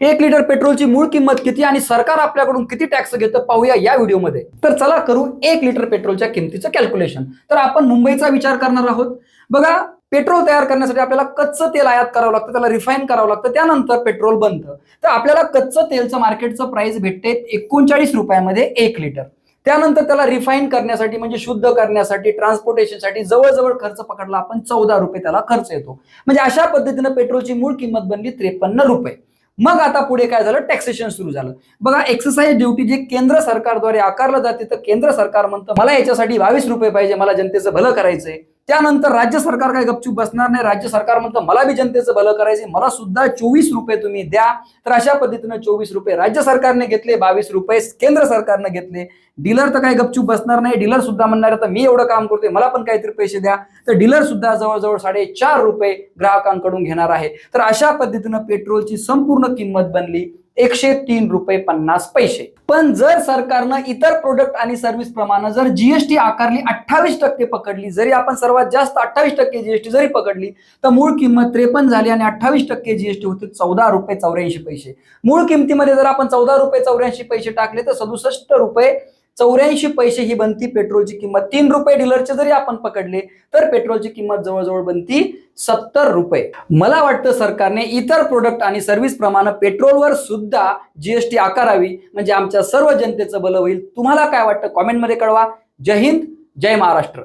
एक लिटर पेट्रोलची मूळ किंमत किती आणि सरकार आपल्याकडून किती टॅक्स घेतं पाहूया या व्हिडिओमध्ये. तर चला करू एक लिटर पेट्रोलच्या किमतीचं कॅल्क्युलेशन तर आपण मुंबईचा विचार करणार आहोत. बघा पेट्रोल तयार करण्यासाठी आपल्याला कच्चं तेल आयात करावं लागतं त्याला रिफाईन करावं लागतं त्यानंतर पेट्रोल बनतं तर आपल्याला कच्चं तेलचं मार्केटचं प्राइस भेटते एकोणचाळीस रुपयामध्ये एक लिटर. त्यानंतर त्याला रिफाईन करण्यासाठी म्हणजे शुद्ध करण्यासाठी ट्रान्सपोर्टेशनसाठी जवळजवळ खर्च पकडला आपण चौदा रुपये त्याला खर्च येतो. म्हणजे अशा पद्धतीनं पेट्रोलची मूळ किंमत बनली त्रेपन्न रुपये. मग आता पुढे काय झालं? टॅक्सेशन सुरू झालं. बघा एक्सरसाइज ड्युटी जे केंद्र सरकारद्वारे आकारलं जाते तर केंद्र सरकार म्हणतं मला याच्यासाठी बावीस रुपये पाहिजे मला जनतेचं भलं करायचंय. त्यानंतर राज्य सरकार काय गपचूप बसणार नाही? राज्य सरकार म्हणतं मला बी जनतेचं भलं करायचं मला सुद्धा चोवीस रुपये तुम्ही द्या. तर अशा पद्धतीनं चोवीस रुपये राज्य सरकारने घेतले बावीस रुपये केंद्र सरकारने घेतले. डीलर तर काही गपचूप बसणार नाही. डीलर सुद्धा म्हणणार आता मी एवढं काम करतोय मला पण काहीतरी पैसे द्या. तर डीलर सुद्धा जवळजवळ साडेचार रुपये ग्राहकांकडून घेणार आहे. तर अशा पद्धतीनं पेट्रोलची संपूर्ण किंमत बनली. एकशे तीन रुपये पन्नास पैसे. पण जर सरकारनं इतर प्रोडक्ट आणि सर्व्हिस प्रमाणे जर जीएसटी आकारली अठ्ठावीस टक्के पकडली जरी आपण सर्वात जास्त अठ्ठावीस टक्के जीएसटी जरी पकडली तर मूळ किंमत त्रेपन्न झाली आणि अठ्ठावीस टक्के जीएसटी होते चौदा रुपये चौऱ्याऐंशी पैसे. मूळ किमतीमध्ये जर आपण चौदा रुपये चौऱ्याऐंशी पैसे टाकले तर सदुसष्ट रुपये चौऱ्याऐंशी पैसे ही बनती पेट्रोलची किंमत. तीन रुपये डीलरचे जरी आपण पकडले तर पेट्रोलची किंमत जवळजवळ बनती सत्तर रुपये. मला वाटतं सरकारने इतर प्रोडक्ट आणि सर्व्हिस प्रमाणे पेट्रोलवर सुद्धा जीएसटी आकारावी म्हणजे आमच्या सर्व जनतेचं भलं होईल. तुम्हाला काय वाटतं? कॉमेंटमध्ये कळवा. जय हिंद जय महाराष्ट्र.